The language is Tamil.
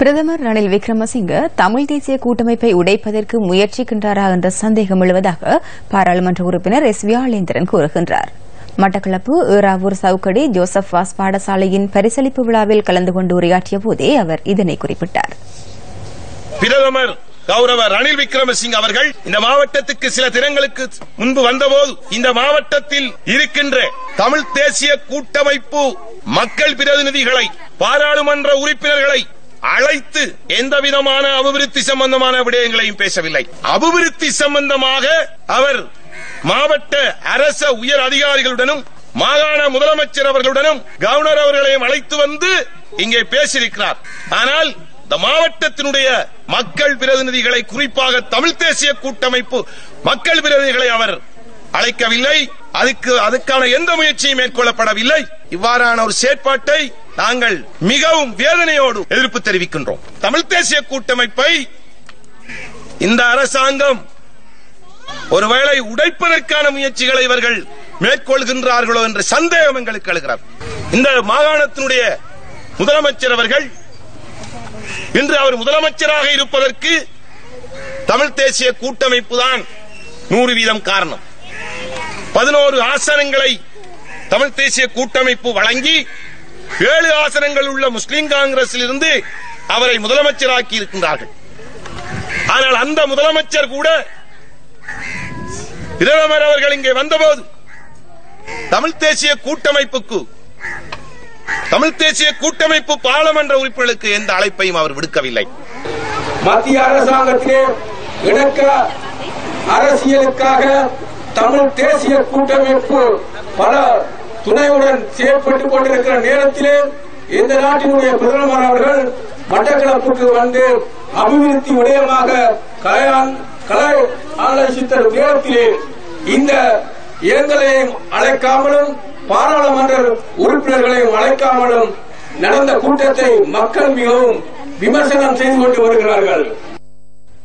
பிரதமர் ரணில் விக்ரமசிங்க தமிழ் தேசிய கூட்டமைப்பை உடைப்பதற்கு முயற்சிக்கின்றாரா என்ற சந்தேகம் எழுவதாக பாராளுமன்ற உறுப்பினர் எஸ் வியாளேந்திரன் கூறுகின்றார். மட்டக்களப்பு ஏறாவூர் சவுக்கடி ஜோசப் வாஸ் பாடசாலையின் பரிசளிப்பு விழாவில் கலந்து கொண்டு உரையாற்றிய போதே அவர் இதனை குறிப்பிட்டார். பிரதமர் கௌரவ ரணில் விக்ரமசிங் அவர்கள் இந்த மாவட்டத்துக்கு சில தினங்களுக்கு முன்பு வந்தபோது இந்த மாவட்டத்தில் இருக்கின்ற தமிழ் தேசிய கூட்டமைப்பு மக்கள் பிரதிநிதிகளை பாராளுமன்ற உறுப்பினர்களை அழைத்து எந்த விதமான அபிவிருத்தி சம்பந்தமான விடயங்களையும் பேசவில்லை. அபிவிருத்தி சம்பந்தமாக அவர் மாவட்ட அரச உயர் அதிகாரிகளுடனும் மாகாண முதலமைச்சர் அவர்களுடனும் கவர்னர் அவர்களையும் அழைத்து வந்து இங்கே பேசியிருக்கிறார். ஆனால் இந்த மாவட்டத்தினுடைய மக்கள் பிரதிநிதிகளை குறிப்பாக தமிழ் தேசிய கூட்டமைப்பு மக்கள் பிரதிநிதிகளை அவர் அழைக்கவில்லை. அதுக்கு அதுக்கான எந்த முயற்சியும் மேற்கொள்ளப்படவில்லை. இவ்வாறான ஒரு செயற்பாட்டை நாங்கள் மிகவும் வேதனையோடு எதிர்ப்பு தெரிவிக்கின்றோம். தமிழ் தேசிய கூட்டமைப்பை இந்த அரசாங்கம் ஒருவேளை உடைப்பதற்கான முயற்சிகளை இவர்கள் மேற்கொள்கின்றார்களோ என்ற சந்தேகம் எங்களுக்கு எழுகிறார் இந்த மாகாணத்தினுடைய முதலமைச்சர் அவர்கள் இன்று அவர் முதலமைச்சராக இருப்பதற்கு தமிழ் தேசிய கூட்டமைப்பு தான் நூறு வீதம் காரணம். பதினோரு ஆசனங்களை தமிழ் தேசிய கூட்டமைப்பு வழங்கி ஏழு ஆசனங்கள் உள்ள முஸ்லிம் காங்கிரஸில் இருந்து அவரை முதலமைச்சராக்கி இருக்கின்றார்கள். ஆனால் அந்த முதலமைச்சர் கூட பிரதமர் அவர்கள் இங்கே வந்தபோது தமிழ் தேசிய கூட்டமைப்புக்கு தமிழ் தேசிய கூட்டமைப்பு பாராளுமன்ற உறுப்பினர்களுக்கு எந்த அழைப்பையும் அவர் விடுக்கவில்லை. மத்திய அரசாங்கத்திலே இணக்க அரசியலுக்காக தமிழ் தேசிய கூட்டமைப்பு பல துணையுடன் செயல்பட்டுக் கொண்டிருக்கிற நேரத்திலே இந்த நாட்டினுடைய பிரதமர் அவர்கள் மட்டக்களப்புக்கு வந்து அபிவிருத்தி விடயமாக கலை ஆலோசித்த நேரத்திலே இந்த எங்களையும் அழைக்காமலும் பாராளுமன்ற உறுப்பினர்களையும் அழைக்காமலும் நடந்த கூட்டத்தை மக்கள் மிகவும் விமர்சனம் செய்து கொண்டு வருகிறார்கள்.